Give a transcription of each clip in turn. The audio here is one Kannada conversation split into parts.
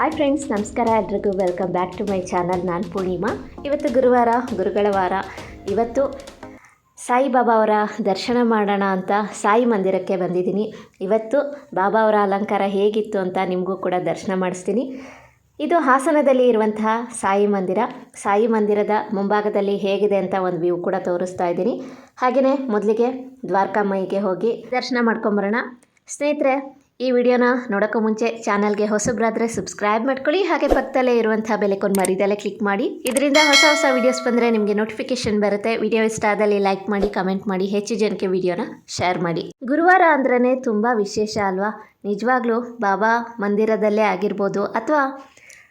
ಹಾಯ್ ಫ್ರೆಂಡ್ಸ್ ನಮಸ್ಕಾರ. ಎಲ್ರಿಗೂ welcome back to my channel ನಾನು ಪೂರ್ಣಿಮಾ. ಇವತ್ತು ಗುರುವಾರ ಗುರುಗಳ ವಾರ ಇವತ್ತು ಸಾಯಿಬಾಬಾ ಅವರ ದರ್ಶನ ಮಾಡೋಣ ಅಂತ ಸಾಯಿ ಮಂದಿರಕ್ಕೆ ಬಂದಿದ್ದೀನಿ. ಇವತ್ತು ಬಾಬಾ ಅವರ ಅಲಂಕಾರ ಹೇಗಿತ್ತು ಅಂತ ನಿಮಗೂ ಕೂಡ ದರ್ಶನ ಮಾಡಿಸ್ತೀನಿ. ಇದು ಹಾಸನದಲ್ಲಿ ಇರುವಂತಹ ಸಾಯಿ ಮಂದಿರ. ಸಾಯಿ ಮಂದಿರದ ಮುಂಭಾಗದಲ್ಲಿ ಹೇಗಿದೆ ಅಂತ ಒಂದು ವ್ಯೂ ಕೂಡ ತೋರಿಸ್ತಾ ಇದ್ದೀನಿ. ಹಾಗೆಯೇ ಮೊದಲಿಗೆ ದ್ವಾರಕಾಮಯಿಗೆ ಹೋಗಿ ದರ್ಶನ ಮಾಡ್ಕೊಂಬರೋಣ. ಸ್ನೇಹಿತರೆ ಈ ವಿಡಿಯೋನ ನೋಡೋಕ್ಕೂ ಮುಂಚೆ ಚಾನಲ್ಗೆ ಹೊಸಬ್ರಾದರೆ ಸಬ್ಸ್ಕ್ರೈಬ್ ಮಾಡ್ಕೊಳ್ಳಿ. ಹಾಗೆ ಪಕ್ಕದಲ್ಲೇ ಇರುವಂಥ ಬೆಲೆಕೊಂಡು ಮರಿದಲ್ಲೇ ಕ್ಲಿಕ್ ಮಾಡಿ. ಇದರಿಂದ ಹೊಸ ಹೊಸ ವೀಡಿಯೋಸ್ ಬಂದರೆ ನಿಮಗೆ ನೋಟಿಫಿಕೇಶನ್ ಬರುತ್ತೆ. ವಿಡಿಯೋ ಇಷ್ಟ ಆದಲ್ಲಿ ಲೈಕ್ ಮಾಡಿ ಕಮೆಂಟ್ ಮಾಡಿ, ಹೆಚ್ಚು ಜನಕ್ಕೆ ವಿಡಿಯೋನ ಶೇರ್ ಮಾಡಿ. ಗುರುವಾರ ಅಂದ್ರೇ ತುಂಬ ವಿಶೇಷ ಅಲ್ವಾ? ನಿಜವಾಗ್ಲೂ ಬಾಬಾ ಮಂದಿರದಲ್ಲೇ ಆಗಿರ್ಬೋದು ಅಥವಾ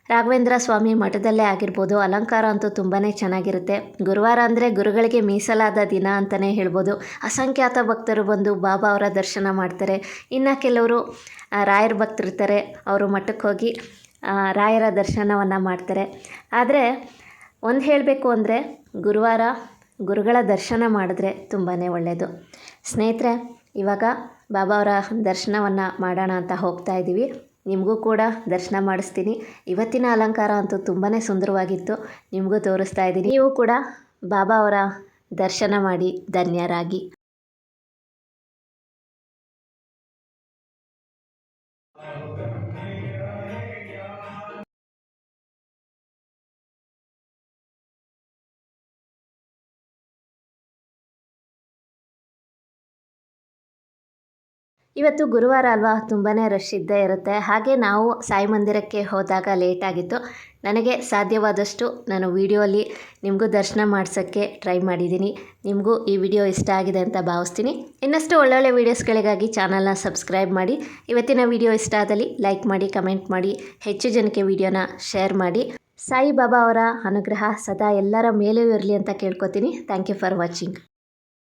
ರಾಘವೇಂದ್ರ ಸ್ವಾಮಿ ಮಠದಲ್ಲೇ ಆಗಿರ್ಬೋದು. ಅಲಂಕಾರ ಅಂತೂ ತುಂಬಾ ಚೆನ್ನಾಗಿರುತ್ತೆ. ಗುರುವಾರ ಅಂದರೆ ಗುರುಗಳಿಗೆ ಮೀಸಲಾದ ದಿನ ಅಂತಲೇ ಹೇಳ್ಬೋದು. ಅಸಂಖ್ಯಾತ ಭಕ್ತರು ಬಂದು ಬಾಬಾ ಅವರ ದರ್ಶನ ಮಾಡ್ತಾರೆ. ಇನ್ನು ಕೆಲವರು ರಾಯರ ಭಕ್ತರಿರ್ತಾರೆ ಅವರು ಮಠಕ್ಕೆ ಹೋಗಿ ರಾಯರ ದರ್ಶನವನ್ನು ಮಾಡ್ತಾರೆ. ಆದರೆ, ಒಂದು ಹೇಳಬೇಕು ಅಂದರೆ, ಗುರುವಾರ ಗುರುಗಳ ದರ್ಶನ ಮಾಡಿದ್ರೆ ತುಂಬಾ ಒಳ್ಳೆಯದು ಸ್ನೇಹಿತರೆ, ಇವಾಗ ಬಾಬಾ ಅವರ ದರ್ಶನವನ್ನು ಮಾಡೋಣ ಅಂತ ಹೋಗ್ತಾ ಇದ್ದೀವಿ ನಿಮಗೂ ಕೂಡ ದರ್ಶನ ಮಾಡಿಸ್ತೀನಿ. ಇವತ್ತಿನ ಅಲಂಕಾರ ಅಂತೂ ತುಂಬಾ ಸುಂದರವಾಗಿತ್ತು. ನಿಮಗೂ ತೋರಿಸ್ತಾ ಇದ್ದೀನಿ. ನೀವು ಕೂಡ ಬಾಬಾ ಅವರ ದರ್ಶನ ಮಾಡಿ ಧನ್ಯರಾಗಿ. ಇವತ್ತು ಗುರುವಾರ ಅಲ್ವಾ ತುಂಬಾ ರಶ್ ಇದ್ದೇ ಇರುತ್ತೆ. ಹಾಗೆ ನಾವು ಸಾಯಿ ಮಂದಿರಕ್ಕೆ ಹೋದಾಗ ಲೇಟ್ ಆಗಿತ್ತು. ನನಗೆ ಸಾಧ್ಯವಾದಷ್ಟು ನಾನು ವಿಡಿಯೋಲಿ ನಿಮಗೂ ದರ್ಶನ ಮಾಡಿಸೋಕ್ಕೆ ಟ್ರೈ ಮಾಡಿದ್ದೀನಿ. ನಿಮಗೂ ಈ ವಿಡಿಯೋ ಇಷ್ಟ ಆಗಿದೆ ಅಂತ ಭಾವಿಸ್ತೀನಿ. ಇನ್ನಷ್ಟು ಒಳ್ಳೊಳ್ಳೆ ವೀಡಿಯೋಸ್ಗಳಿಗಾಗಿ ಚಾನಲ್ನ ಸಬ್ಸ್ಕ್ರೈಬ್ ಮಾಡಿ. ಇವತ್ತಿನ ವಿಡಿಯೋ ಇಷ್ಟ ಆದಲ್ಲಿ ಲೈಕ್ ಮಾಡಿ ಕಮೆಂಟ್ ಮಾಡಿ, ಹೆಚ್ಚು ಜನಕ್ಕೆ ವಿಡಿಯೋನ ಶೇರ್ ಮಾಡಿ. ಸಾಯಿಬಾಬಾ ಅವರ ಅನುಗ್ರಹ ಸದಾ ಎಲ್ಲರ ಮೇಲೆಯೂ ಇರಲಿ ಅಂತ ಕೇಳ್ಕೊತೀನಿ. Thank you for watching